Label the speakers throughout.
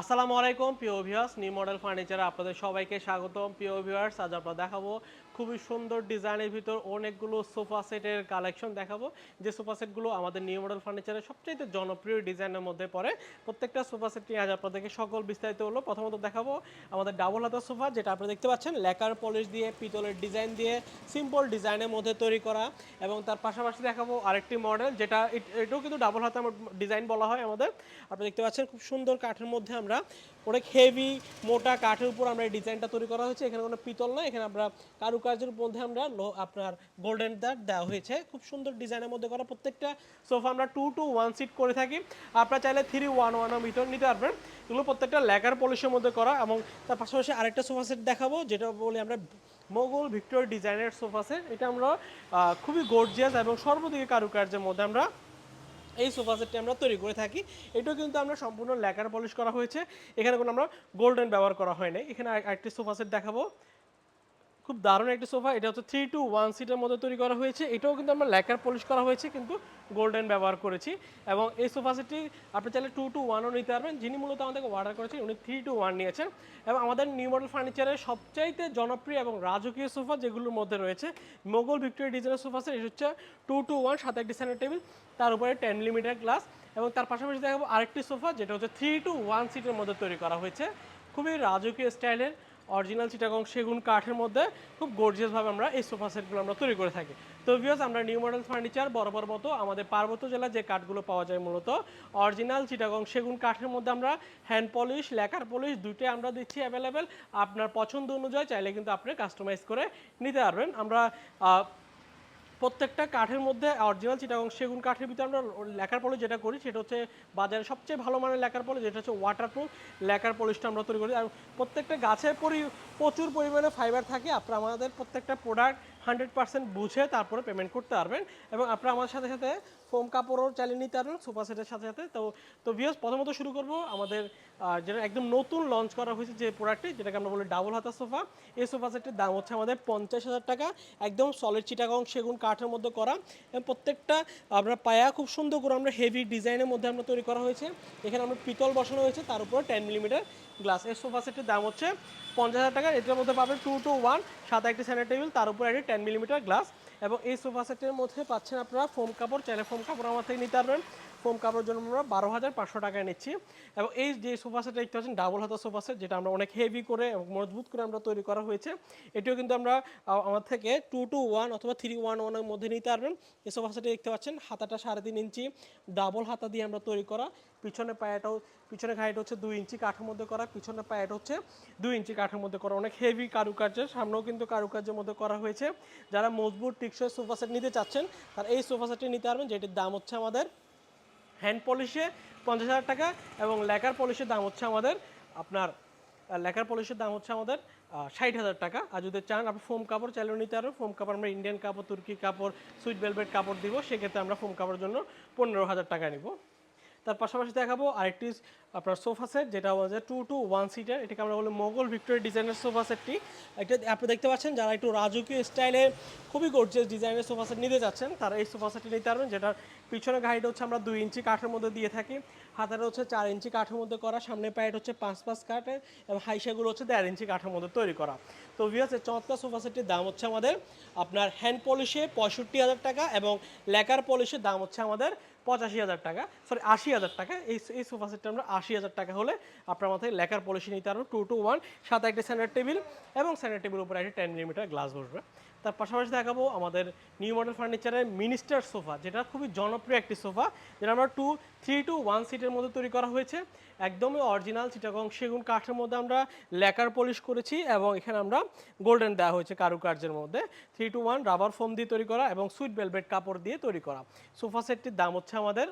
Speaker 1: আসসালামু আলাইকুম, প্রিয় ভিউয়ার্স নিউ মডেল ফার্নিচারে আপনাদের সবাইকে স্বাগতম। প্রিয় ভিউয়ার্স আজ আমরা দেখাবো খুবই সুন্দর ডিজাইনের ভিতর অনেকগুলো সোফা সেটের কালেকশন দেখাবো। যে সোফা সেটগুলো আমাদের নিউ মডেল ফার্নিচারের সবচেয়ে জনপ্রিয় ডিজাইনের মধ্যে পড়ে, প্রত্যেকটা সোফা সেট নিয়ে আজ আপনাদেরকে সকল বিস্তারিত হলো। প্রথমত দেখাবো আমাদের ডাবল হাতার সোফা, যেটা আপনারা দেখতে পাচ্ছেন লেকার পলিশ দিয়ে, পিতলের ডিজাইন দিয়ে সিম্পল ডিজাইনের মধ্যে তৈরি করা। এবং তার পাশাপাশি দেখাবো আরেকটি মডেল যেটা এটাও কিন্তু ডাবল হাতা ডিজাইন বলা হয় আমাদের। আপনারা দেখতে পাচ্ছেন, খুব সুন্দর কাঠের মধ্যে আমরা। অনেক হেভি মোটা কাঠের উপর আমরা এই ডিজাইনটা তৈরি করা হয়েছে। এখানে কোনো পিতল নয়, এখানে আমরা কারুকার্যের মধ্যে আমরা আপনার গোল্ডেন দার দেওয়া হয়েছে। খুব সুন্দর ডিজাইনের মধ্যে করা প্রত্যেকটা সোফা আমরা টু টু ওয়ান সিট করে থাকি। আপনারা চাইলে থ্রি ওয়ান ওয়ানের ভিতর নিতে পারবেন। এগুলো প্রত্যেকটা লেকার পলিশের মধ্যে করা এবং তার পাশাপাশি আরেকটা সোফা সেট দেখাবো, যেটা বলি আমরা মোগল ভিক্টোর ডিজাইনের সোফা সেট এটা আমরা খুবই গর্জিয়াস এবং সর্বদিকে কারুকার্যের মধ্যে আমরা এই সোফা সেটটি আমরা তৈরি করে থাকি। এটাও কিন্তু আমরা সম্পূর্ণ ল্যাকার পলিশ করা হয়েছে। এখানে কোনো আমরা গোল্ডেন ব্যবহার করা হয় এখানে আর- আরেকটি সোফা সেট দেখাবো। খুব দারুণ একটি সোফা। এটা হচ্ছে থ্রি টু ওয়ান সিটের মধ্যে তৈরি করা হয়েছে। এটাও কিন্তু আমরা ল্যাকার পলিশ করা হয়েছে, কিন্তু গোল্ডেন ব্যবহার করেছি। এবং এই সোফা সেটটি আপনি চাইলে টু টু ওয়ানও নিতে পারবেন। যিনি মূলত আমাদেরকে অর্ডার করেছেন, উনি থ্রি টু ওয়ান নিয়েছেন। এবং আমাদের নিউ মডেল ফার্নিচারের সবচাইতে জনপ্রিয় এবং রাজকীয় সোফা যেগুলোর মধ্যে রয়েছে, মোগল ভিক্টোরিয়া ডিজাইনের সোফা সেট, এটা হচ্ছে টু টু ওয়ান সাথে একটি সেন্টার টেবিল তার উপরে টেন লিমিটার গ্লাস এবং তার পাশাপাশি দেখাবো আরেকটি সোফা, যেটা হচ্ছে থ্রি টু ওয়ান সিটের মধ্যে তৈরি করা হয়েছে। খুবই রাজকীয় স্টাইলের অরিজিনাল চিটাগং সেগুন কাঠের মধ্যে খুব গর্জিয়াসভাবে আমরা এই সোফা সেটগুলো আমরা তৈরি করে থাকি। তো ভিউয়ার্স আমরা নিউ মডেল ফার্নিচার বরাবর মতো আমাদের পার্বত্য জেলায় যে কাঠগুলো পাওয়া যায় মূলত, অরিজিনাল চিটাগং সেগুন কাঠের মধ্যে আমরা হ্যান্ড পলিশ লেকার পলিশ দুইটাই আমরা দিচ্ছি অ্যাভেলেবেল আপনার পছন্দ অনুযায়ী চাইলে কিন্তু আপনি কাস্টমাইজ করে নিতে পারবেন। আমরা প্রত্যেকটা কাঠের মধ্যে অরিজিনাল চিটাগং সেগুন কাঠের ভিতরে আমরা লেখার পলিশ যেটা করি, সেটা হচ্ছে বাজারে সবচেয়ে ভালো মানের লেখার পলিশ যেটা হচ্ছে ওয়াটারপ্রুফ লেখার পলিশটা আমরা তৈরি করি। আর প্রত্যেকটা গাছের পরি প্রচুর পরিমাণে ফাইবার থাকে। আপনারা আমাদের প্রত্যেকটা প্রোডাক্ট হান্ড্রেড পার্সেন্ট বুঝে তারপরে পেমেন্ট করতে পারবেন এবং আপনারা আমার সাথে সাথে ফোম কাপড়ও চালিয়ে নিতে পারবেন সোফা সেটের সাথে সাথে। তো তো ভিউস প্রথমত শুরু করব আমাদের যেটা একদম নতুন লঞ্চ করা হয়েছে যে প্রোডাক্টটি যেটাকে আমরা বলি ডাবল হাতা সোফা এই সোফা সেটটির দাম হচ্ছে আমাদের পঞ্চাশ হাজার টাকা। একদম সলিড চিটাগং সেগুন কাঠের মধ্যে করা। এবং প্রত্যেকটা আপনার পায়া খুব সুন্দর করে আমরা হেভি ডিজাইনের মধ্যে আমরা তৈরি করা হয়েছে। এখানে আমরা পিতল বসানো হয়েছে, তার উপর টেন মিলিমিটার গ্লাস এই সোফা সেটটির দাম হচ্ছে পঞ্চাশ হাজার টাকা। এটার মধ্যে পাবেন টু টু ওয়ান সাথে একটি সেন্টার টেবিল তার উপর একটি টেন মিলিমিটার গ্লাস এবং এই সোফা সেটের মধ্যে পাচ্ছেন আপনারা ফোম কাপড়, চাইলে ফোম কাপড় আমার থেকে নিতে পারবেন। ফোম কাপড়ের জন্য আমরা বারো হাজার পাঁচশো টাকায় নিচ্ছি। এবং এই যে সোফা সেট দেখতে পাচ্ছেন ডাবল হাতা সোফা সেট যেটা আমরা অনেক হেভি করে এবং মজবুত করে আমরা তৈরি করা হয়েছে। এটিও কিন্তু আমরা আমার থেকে টু টু ওয়ান অথবা থ্রি ওয়ান ওয়ানের মধ্যে নিতে পারবেন। এই সোফা সেটে দেখতে পাচ্ছেন, হাতাটা সাড়ে তিন ইঞ্চি ডাবল হাতা দিয়ে আমরা তৈরি করা। পিছনে পায়াটাও পিছনে ঘাইটা হচ্ছে দুই ইঞ্চি কাঠের মধ্যে করা, পিছনে পায়াটা হচ্ছে দুই ইঞ্চি কাঠের মধ্যে করা। অনেক হেভি কারুকার্যের, সামনেও কিন্তু কারুকার্যের মধ্যে করা হয়েছে। যারা মজবুত টিকসই সোফা সেট নিতে চাচ্ছেন, তারা এই সোফা সেটটি নিতে পারবেন, যেটির দাম হচ্ছে আমাদের হ্যান্ড পলিশে পঞ্চাশ হাজার টাকা এবং লেকার পলিশের দাম হচ্ছে আমাদের আপনার লেকার পলিশের দাম হচ্ছে আমাদের ষাট হাজার টাকা। আর যদি চান আপনি ফোম কাপড়, চাইলেও নিতে পারবেন ফোম কাপড় আমরা ইন্ডিয়ান কাপড় তুর্কি কাপড় সুইট ভেলভেট কাপড় দিব। সেক্ষেত্রে আমরা ফোম কাপড়ের জন্য পনেরো হাজার টাকা নিব। তার পাশাপাশি দেখাবো আরেকটি, আপনার সোফা সেট, যেটা হচ্ছে টু টু ওয়ান সিটার এটাকে আমরা বলি মোগল ভিক্টোরিয়া ডিজাইনের সোফা সেটটি। এটা আপনি দেখতে পাচ্ছেন যারা একটু রাজকীয় স্টাইলের খুবই গর্জিয়াস ডিজাইনের সোফা সেট নিতে যাচ্ছেন, তারা এই সোফা সেটটি নিতে পারবেন, যেটার পিছনে গাড়িটা হচ্ছে আমরা দুই ইঞ্চি কাঠের মধ্যে দিয়ে থাকি। হাতাটা হচ্ছে চার ইঞ্চি কাঠের মধ্যে করা সামনে পায়েট হচ্ছে পাঁচ পাঁচ কাঠের এবং হাইসাগুলো হচ্ছে দেড় ইঞ্চি কাঠের মধ্যে তৈরি করা। তো ভিওসের চমৎকার সোফা সেটটির দাম হচ্ছে আমাদের আপনার হ্যান্ড পলিশে পঁয়ষট্টি হাজার টাকা এবং লেকার পলিশের দাম হচ্ছে আমাদের পঁচাশি হাজার টাকা সরি আশি হাজার টাকা। এই এই সোফা সেটটা আমরা আশি হাজার টাকা হলে আপনার মাথায় লেখার পলিসি নিতে পারবেন টু টু ওয়ান সাথে একটা স্যান্ডার টেবিল এবং স্যান্ডার টেবিল উপরে একটা টেন মিলিমিটার গ্লাস বসবে। তার পাশাপাশি দেখাবো আমাদের নিউ মডেল ফার্নিচারের মিনিস্টার সোফা যেটা খুবই জনপ্রিয় একটি সোফা যেটা আমরা টু থ্রি টু ওয়ান সিটের মধ্যে তৈরি করা হয়েছে। একদমই অরিজিনাল চিটাগং সেগুন কাঠের মধ্যে আমরা লেকার পলিশ করেছি এবং এখানে আমরা গোল্ডেন দেওয়া হয়েছে কারুকার্যের মধ্যে। Three two one rubber foam দিয়ে তৈরি করা এবং সুইট ভেলভেট কাপড় দিয়ে তৈরি করা। সোফা সেটটির দাম হচ্ছে আমাদের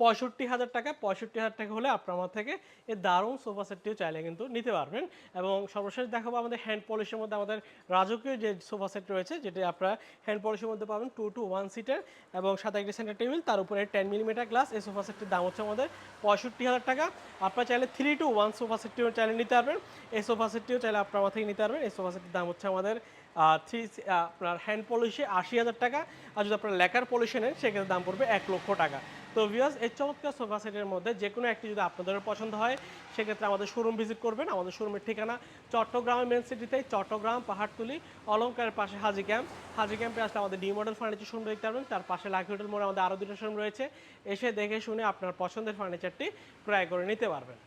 Speaker 1: পঁয়ষট্টি হাজার টাকা, পঁয়ষট্টি হাজার টাকা হলে আপনার আমার থেকে এই দারুণ সোফা সেটটিও চাইলে কিন্তু নিতে পারবেন। এবং সর্বশেষ দেখাবো আমাদের হ্যান্ড পলিশের মধ্যে আমাদের রাজকীয় যে সোফা সেট রয়েছে, যেটি আপনারা হ্যান্ড পলিশের মধ্যে পাবেন টু টু ওয়ান সিটের এবং সাথে একটি সেন্টার টেবিল তার উপরে টেন মিলিমিটার গ্লাস এই সোফা সেটটির দাম হচ্ছে আমাদের পঁয়ষট্টি হাজার টাকা। আপনারা চাইলে থ্রি টু ওয়ান সোফা সেটটিও চাইলে নিতে পারবেন। এই সোফা সেটটিও চাইলে আপনার আমার থেকে নিতে পারবেন। এই সোফা সেটটির দাম হচ্ছে আমাদের থ্রি আপনার হ্যান্ড পলিশে আশি হাজার টাকা, আর যদি আপনার লেকার পলিশে নেন, সেক্ষেত্রে দাম পড়বে এক লক্ষ টাকা। তো ভিউয়ার্স এই চমৎকার সোফা সেটের মধ্যে যে কোনো একটি যদি আপনাদের পছন্দ হয়, সেক্ষেত্রে আমাদের শোরুম ভিজিট করবেন। আমাদের শোরুমের ঠিকানা চট্টগ্রামের মেন সিটিতে চট্টগ্রাম, পাহাড়তুলি অলঙ্কারের পাশে হাজি ক্যাম্প হাজি ক্যাম্পে আসলে আমাদের ডি মডেল ফার্নিচার শোরুম দেখতে পারবেন। তার পাশে লাকি হোটেল মোড়ে আমাদের আরও দুটো শোরুম রয়েছে। এসে দেখে শুনে আপনার পছন্দের ফার্নিচারটি ক্রয় করে নিতে পারবেন।